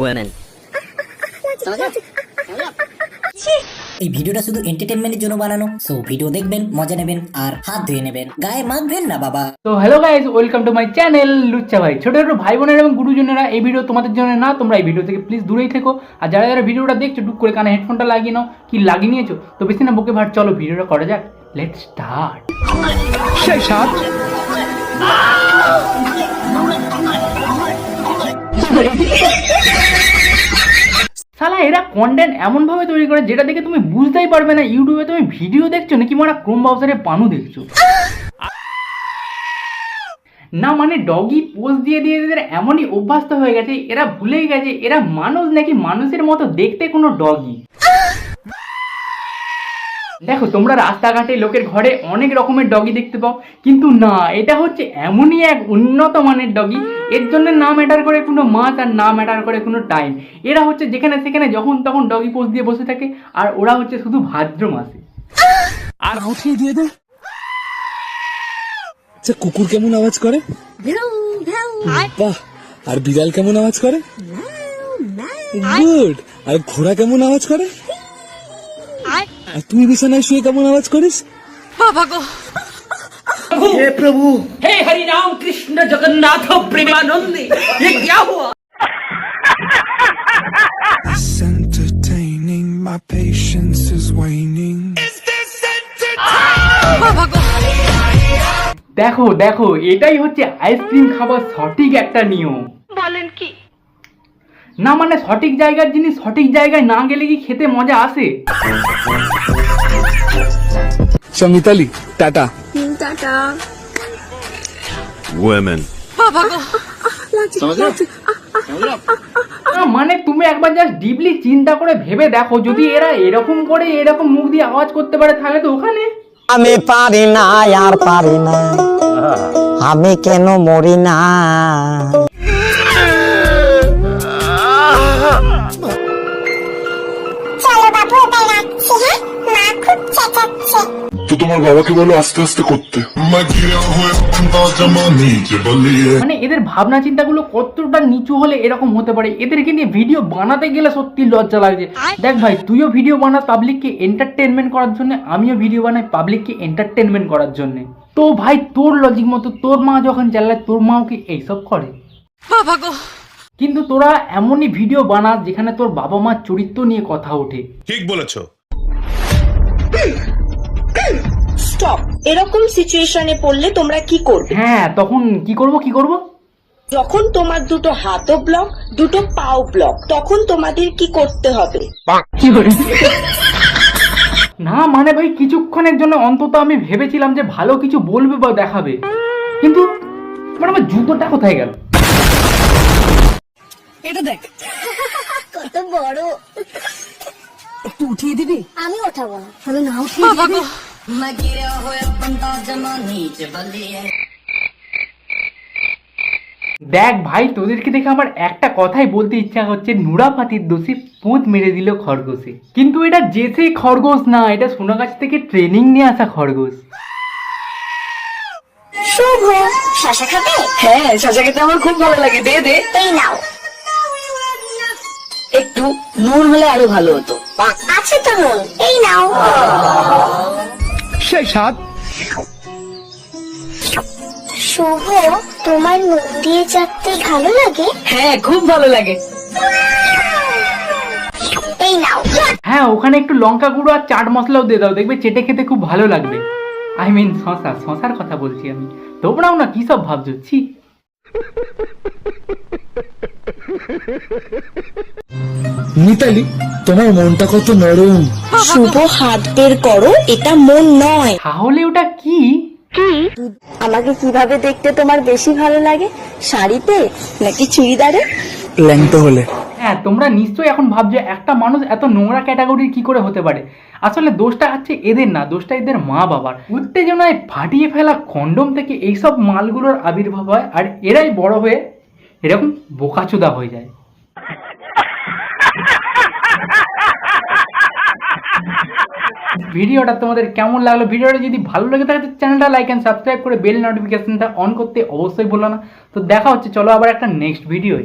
women. এই ভিডিওটা শুধু এন্টারটেনমেন্টের জন্য বানানো সো ভিডিও দেখবেন মজা নেবেন আর হাত ধুয়ে নেবেন। গায়ে মাখবেন না বাবা। তো hello guys welcome to my channel Luchcha Bhai. ছোট ছোট ভাই বোনেরা এবং গুরুজনেরা এই ভিডিও তোমাদের জন্য না তোমরা এই ভিডিও থেকে প্লিজ দূরেই থেকো। আর যারা যারা ভিডিওটা দেখছ টুক করে কানে হেডফোনটা লাগিয়ে নাও। কি লাগিয়ে নিয়েছো? তো বেশি না বুকে ভাট চলো ভিডিওটা করা যাক। লেট স্টার্ট সেই শালা, এরা কন্টেন্ট এমনভাবে তৈরি করে যেটা দেখে তুমি বুঝতেই পারবে না। ইউটিউবে তুমি ভিডিও দেখছ নাকি মারা ক্রোম ব্রাউজারে পানু দেখছ? না মানে ডগি পোজ দিয়ে দিয়ে এদের এমনই অভ্যস্ত হয়ে গেছে, এরা ভুলেই গেছে, এরা মানুষ নাকি মানুষের মতো দেখতে কোনো ডগি দেখো তোমরা রাস্তাঘাটে লোকের ঘরে অনেক রকমের ডগি দেখতে পাও। কিন্তু না এটা হচ্ছে এমনই এক উন্নত মানের ডগি এর জন্য না ম্যাটার করে কোনো মাছ আর না ম্যাটার করে কোনো টাইম এরা হচ্ছে যেখানে সেখানে যখন তখন ডগি পোজ দিয়ে বসে থাকে আর ওরা হচ্ছে শুধু ভাদ্র মাসে। আর উঠিয়ে দিয়ে দে। আচ্ছা কুকুর কেমন আওয়াজ করে? বাহ আর বিড়াল কেমন আওয়াজ করে? গুড আর ঘোড়া কেমন আওয়াজ করে? আর তুই বিছানায় শুয়ে কেমন আওয়াজ করিস हे हरि राम कृष्ण जगन्नाथ प्रेमानंद ये क्या हुआ It's entertaining, my patience is waning. দেখো দেখো এটাই হচ্ছে আইসক্রিম খাবার সঠিক একটা নিয়ম বলেন কি না মানে সঠিক জায়গার জিনিস সঠিক জায়গায় না গেলে কি খেতে মজা আসে? সমিতালি টাটা। Women. মানে তুমি একবার জাস্ট ডিপলি চিন্তা করে ভেবে দেখো যদি এরা এরকম করে এরকম মুখ দিয়ে আওয়াজ করতে পারে তাহলে তো ওখানে। আমি পারি না আর পারি না। আমি কেন মরি না? তো তোমার বাবাকে বলো আস্তে আস্তে করতে। মানে এদের ভাবনা চিন্তাগুলো কতটা নিচু হলে এরকম হতে পারে? এদেরকে নিয়ে ভিডিও বানাতে গেলে সত্যি লজ্জা লাগছে। দেখ ভাই তুইও ভিডিও বানাস পাবলিককে এন্টারটেনমেন্ট করার জন্য আমিও ভিডিও বানাই পাবলিককে এন্টারটেনমেন্ট করার জন্য। তো ভাই তোর লজিক মতো তোর মা যখন চালায় তোর মাও কি এইসব করে? কিন্তু তোরা এমনই ভিডিও বানাস যেখানে তোর বাবা মার চরিত্র নিয়ে কথা ওঠে। ঠিক বলেছ। স্টপ এরকম সিচুয়েশনে পড়লে তোমরা কি করবে? হ্যাঁ তখন কি করব কি করব? যখন তোমার দুটো হাতও ব্লক দুটো পাও ব্লক তখন তোমাদের কি করতে হবে? কি না মানে ভাই কিছুক্ষণের জন্য অন্তত আমি ভেবেছিলাম যে ভালো কিছু বলবে বা দেখাবে। কিন্তু মানে আমার জুতোটা কোথায় গেল? এটা দেখ। কত বড়। একটু উঠিয়ে দিবি? আমি ওঠাবো না। আমি না উঠিয়ে দিবি। দেখ ভাই তোদেরকে দেখে আমার একটা কথাই বলতে ইচ্ছা হচ্ছে নুরাপাতির দোষী পুঁত মেরে দিল খরগোশে। কিন্তু এটা যে সেই খরগোশ না এটা সোনাগাছ থেকে ট্রেনিং নিয়ে আসা খরগোশ। শুভ। শশা খাবে? হ্যাঁ শশা খেতে আমার খুব ভালো লাগে। দে দে। এই নাও। একটু নুন হলে আরও ভালো হতো। আছে তো নুন এই নাও। সেই সাত শুভ তোমার নুন দিয়ে চাটতে ভালো লাগে? হ্যাঁ খুব ভালো লাগে। এই নাও। হ্যাঁ ওখানে একটু লঙ্কা গুঁড়ো আর চাট মশলাও দিয়ে দাও দেখবে চেটে খেতে খুব ভালো লাগবে। আই মিন শশা শশার কথা বলছি আমি। তোমরাও না কি সব ভাবছ? ছি। মিতালি তোমার মনটা কত নরম। শুভ হাত বের করো এটা মন নয়। তাহলে ওটা কি? আমাকে কীভাবে দেখতে তোমার বেশি ভালো লাগে? শাড়িতে নাকি চুড়িদারে? ল্যাংটো হলে। হ্যাঁ তোমরা নিশ্চয়ই এখন ভাবছ একটা মানুষ এত নোংরা ক্যাটাগরির কি করে হতে পারে? আসলে দোষটা হচ্ছে এদের না দোষটা এদের মা বাবার। উত্তেজনায় ফাটিয়ে ফেলা কন্ডম থেকে এইসব মালগুলোর আবির্ভাব হয় আর এরাই বড় হয়ে এরকম বোকাচোদা হয়ে যায়। ভিডিওটা তোমাদের কেমন লাগল? ভিডিওটা যদি ভালো লেগে থাকে চ্যানেলটা লাইক অ্যান্ড সাবস্ক্রাইব করে বেল নোটিফিকেশনটা অন করতে অবশ্যই বলো না। তো দেখা হচ্ছে, চলো আবার একটা নেক্সট ভিডিওয়